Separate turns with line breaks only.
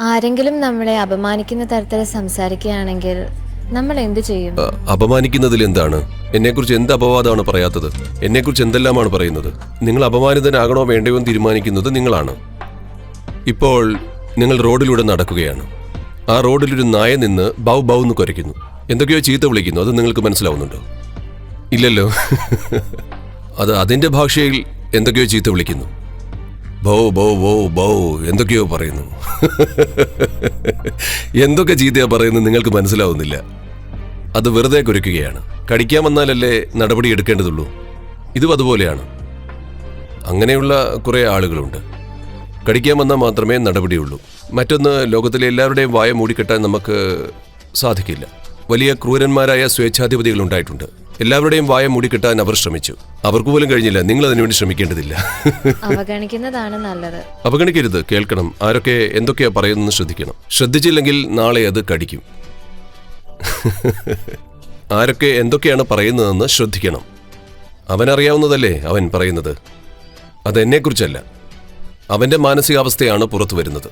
ആരെങ്കിലും നമ്മളെ അപമാനിക്കുന്ന തരത്തിൽ സംസാരിക്കുകയാണെങ്കിൽ നമ്മൾ എന്ത് ചെയ്യും?
അപമാനിക്കുന്നതിൽ എന്താണ്? എന്നെക്കുറിച്ച് എന്ത് അപവാദമാണ് പറയാത്തത്? എന്നെക്കുറിച്ച് എന്തെല്ലാമാണ് പറയുന്നത്? നിങ്ങൾ അപമാനിതനാകണോ വേണ്ടയോ എന്ന് തീരുമാനിക്കുന്നത് നിങ്ങളാണ്. ഇപ്പോൾ നിങ്ങൾ റോഡിലൂടെ നടക്കുകയാണ്. ആ റോഡിലൊരു നായ നിന്ന് ബൗ ബൗ എന്ന് കുരയ്ക്കുന്നു. എന്തൊക്കെയോ ചീത്ത വിളിക്കുന്നു. അത് നിങ്ങൾക്ക് മനസ്സിലാവുന്നുണ്ടോ? ഇല്ലല്ലോ. അത് അതിന്റെ ഭാഷയിൽ എന്തൊക്കെയോ ചീത്ത വിളിക്കുന്നു. ബൗ ബോ ബോ ബോ എന്തൊക്കെയോ പറയുന്നു. എന്തൊക്കെ ചീത്തയാ പറയുന്നത് നിങ്ങൾക്ക് മനസ്സിലാവുന്നില്ല. അത് വെറുതെ കുരയ്ക്കുകയാണ്. കടിക്കാൻ വന്നാലല്ലേ നടപടി എടുക്കേണ്ടതുള്ളൂ. ഇതും അതുപോലെയാണ്. അങ്ങനെയുള്ള കുറേ ആളുകളുണ്ട്. കടിക്കാൻ വന്നാൽ മാത്രമേ നടപടിയുള്ളൂ. മറ്റൊന്ന് ലോകത്തിലെ എല്ലാവരുടെയും വായ മൂടിക്കെട്ടാൻ നമുക്ക് സാധിക്കില്ല. വലിയ ക്രൂരന്മാരായ സ്വേച്ഛാധിപതികൾ ഉണ്ടായിട്ടുണ്ട്. എല്ലാവരുടെയും വായ മൂടി കിട്ടാൻ അവർ ശ്രമിച്ചു. അവർക്ക് പോലും കഴിഞ്ഞില്ല. നിങ്ങൾ അതിനുവേണ്ടി ശ്രമിക്കേണ്ടതില്ല.
അവഗണിക്കുന്നതാണ് നല്ലത്.
അവഗണിക്കരുത്. കേൾക്കണം. ആരൊക്കെ എന്തൊക്കെയാ പറയുന്നത് ശ്രദ്ധിക്കണം. ശ്രദ്ധിച്ചില്ലെങ്കിൽ നാളെ അത് കടിക്കും. ആരൊക്കെ എന്തൊക്കെയാണ് പറയുന്നതെന്ന് ശ്രദ്ധിക്കണം. അവനറിയാവുന്നതല്ലേ അവൻ പറയുന്നത്. അതെന്നെക്കുറിച്ചല്ല. അവന്റെ മാനസികാവസ്ഥയാണ് പുറത്തു വരുന്നത്